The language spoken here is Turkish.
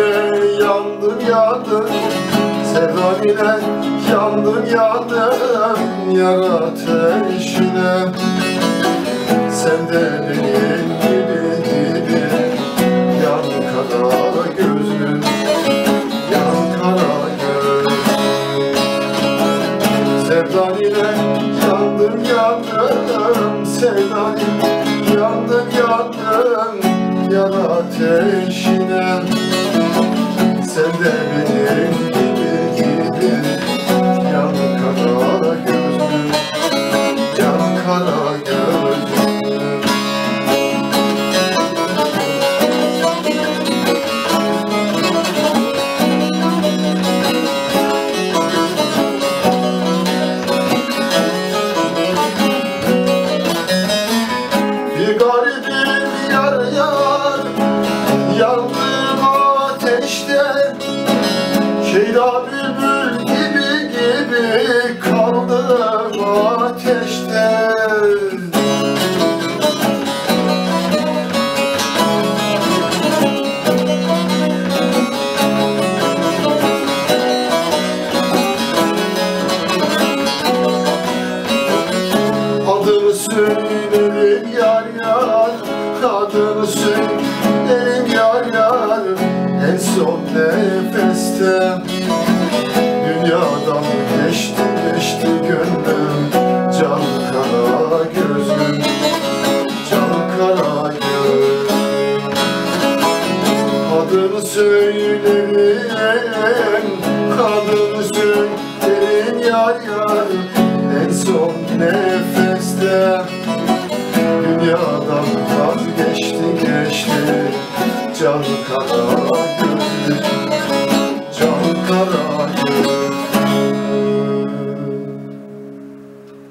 ile yandım yandım. Sevdan ile yandım yandım. Yar ateşine. Sen de benim gibi gibi yan kara gözlüm. Yan kara göz Sevdan ile yandım yandım. Sevdan ile yandım yandım. Yan ateşine. Sen de benim gibi gibi yan kara gözlüm yan kara gözlüm Bir garibim yar yar Yandım ateşte Jeder will son nefeste Dünyadan geçti geçti gönlüm. Can kara gözlüm Can kara gözlüm Adını söylerim Adını söylerim yar yar. En son nefeste Dünyadan vazgeçti geçti. Can kara gözlüm